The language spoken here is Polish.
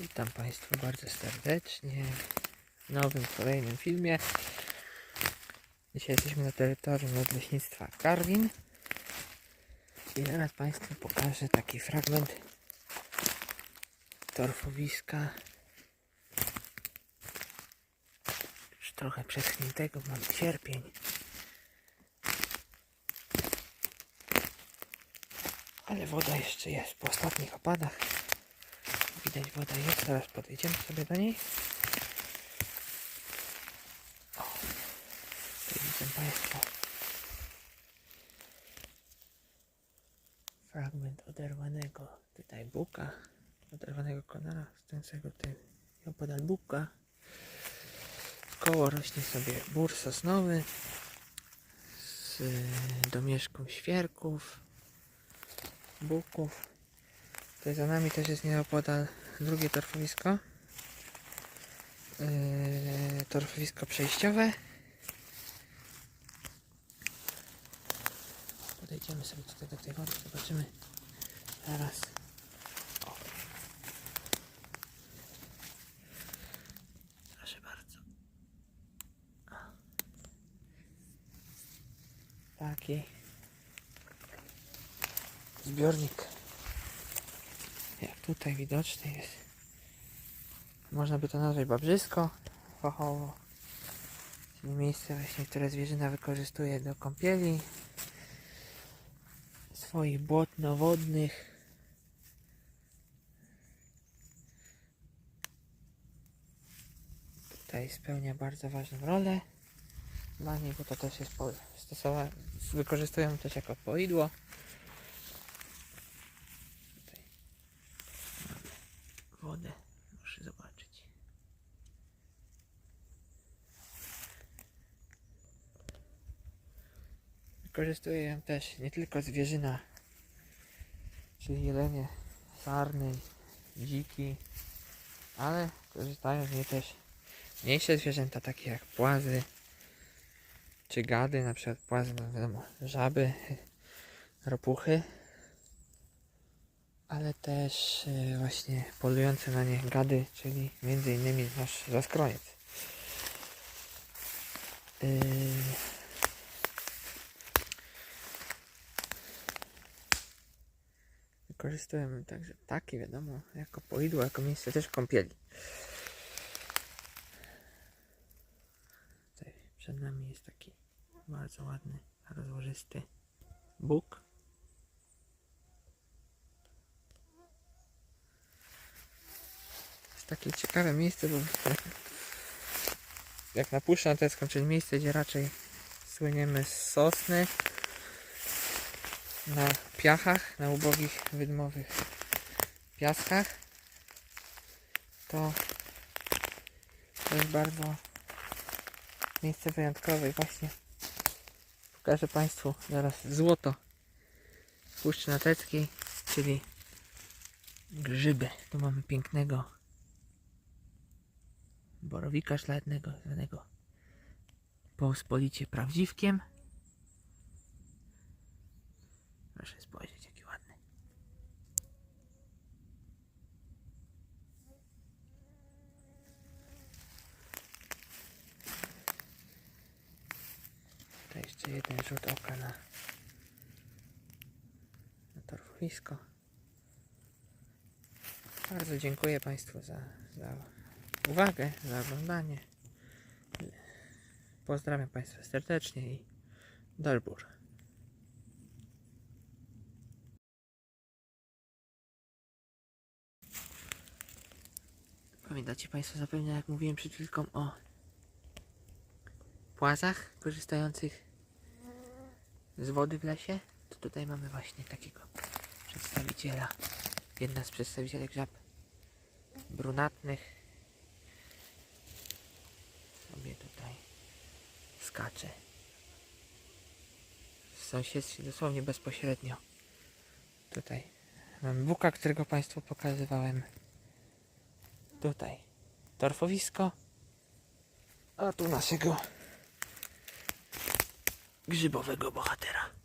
Witam Państwa bardzo serdecznie w nowym, kolejnym filmie. Dzisiaj jesteśmy na terytorium Nadleśnictwa Karwin. I teraz Państwu pokażę taki fragment torfowiska. Już trochę przeschniętego, mam sierpień ale woda jeszcze jest po ostatnich opadach Widać woda jest, zaraz podejdziemy sobie do niej. O, tutaj widzą Państwo fragment oderwanego tutaj buka, oderwanego konara stojącego tutaj opodal buka. Koło rośnie sobie bór sosnowy z domieszką świerków, buków. Tutaj za nami też jest nieopodal drugie torfowisko. Yy, torfowisko przejściowe. Podejdziemy sobie tutaj do tej wody, zobaczymy zaraz. Proszę bardzo. Taki zbiornik tutaj widoczny jest. Można by to nazwać babrzysko fachowo. Czyli miejsce właśnie, które zwierzyna wykorzystuje do kąpieli. Swoich błotno-wodnych. Tutaj spełnia bardzo ważną rolę dla niej, bo to też jest wykorzystują też jako poidło. Tutaj wodę. Muszę zobaczyć. Wykorzystuje ją też nie tylko zwierzyna, czyli jelenie, sarny, dziki, ale korzystają z niej też mniejsze zwierzęta, takie jak płazy czy gady, na przykład płazy, no wiadomo, żaby, ropuchy ale też e, właśnie polujące na nie gady, czyli między innymi nasz zaskroniec. Yy, Wykorzystujemy także takie, wiadomo, jako poidło, jako miejsce też kąpieli. Tutaj przed nami jest taki bardzo ładny, rozłożysty bóg. Takie ciekawe miejsce, bo jak na Puszczę Antecką, czyli miejsce, gdzie raczej słyniemy z sosny na piachach, na ubogich, wydmowych piaskach, to to jest bardzo miejsce wyjątkowe i właśnie pokażę Państwu zaraz złoto Puszczy Nateckiej, czyli grzyby. Tu mamy pięknego borowika szlachetnego, zwanego pospolicie prawdziwkiem. Proszę spojrzeć, jaki ładny. To jeszcze jeden rzut oka na, na torfowisko. Bardzo dziękuję Państwu za, za uwagę, za oglądanie. Pozdrawiam Państwa serdecznie i Dalbur. Pamiętacie Państwo zapewne, jak mówiłem przed chwilką o płazach korzystających z wody w lesie? To tutaj mamy właśnie takiego przedstawiciela. Jedna z przedstawicielek żab brunatnych sobie tutaj skacze w sąsiedztwie dosłownie bezpośrednio tutaj. Mam buka, którego Państwu pokazywałem. Tutaj. Torfowisko. A tu naszego grzybowego bohatera